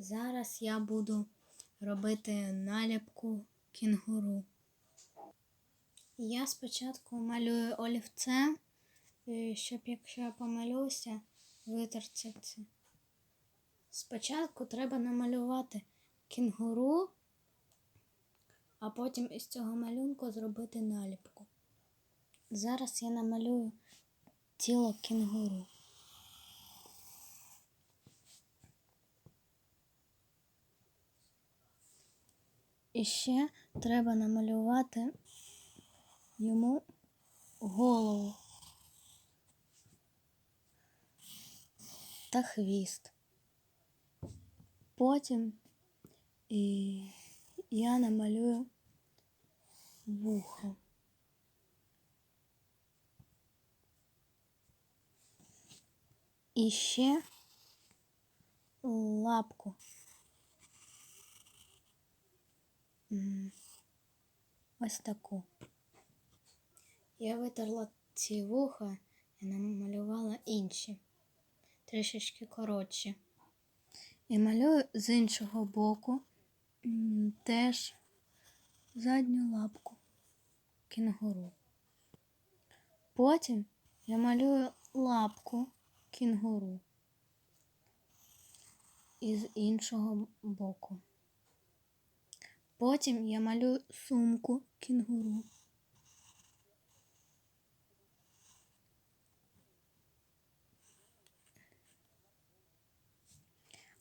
Зараз я буду робити наліпку кінгуру. Я спочатку малюю олівцем, е, щоб якщо я помилюся, витерти це. Спочатку треба намалювати кінгуру, а потім із цього малюнку зробити наліпку. Зараз я намалюю тіло кінгуру. І ще треба намалювати йому голову та хвіст. Потім і я намалюю вухо. І ще лапку. Ось таку. Я витерла ці вуха і намалювала інші, трішечки коротші. І малюю з іншого боку теж задню лапку кінгуру. Потім я малюю лапку кінгуру із іншого боку. Потім я малюю сумку кінгуру.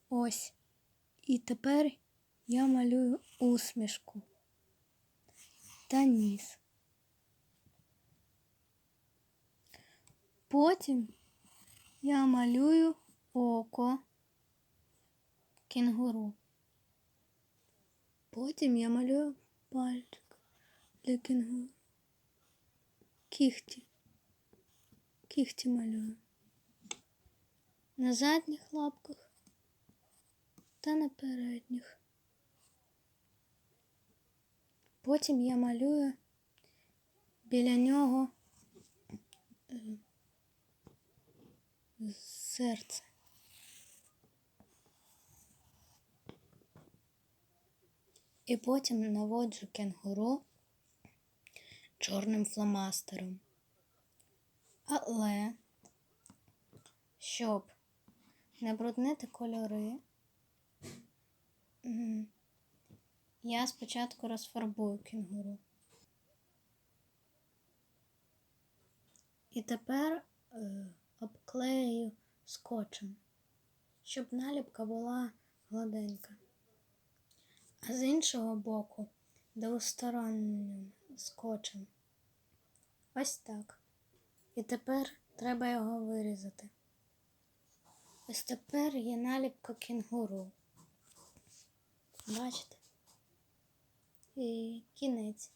Ось. І тепер я малюю усмішку та ніс. Потім я малюю око кінгуру. Потім я малюю пальчик для кінгуру. Кіхті. Кіхті малюю. На задніх лапках та на передніх. Потім я малюю біля нього е, серце. І потім наводжу кенгуру чорним фломастером. Але щоб не бруднити кольори, я спочатку розфарбую кенгуру. І тепер е, обклею скотчем, щоб наліпка була гладенька. А з іншого боку двостороннім скотчем. Ось так. І тепер треба його вирізати. Ось тепер є наліпка кінгуру. Бачите? І кінець.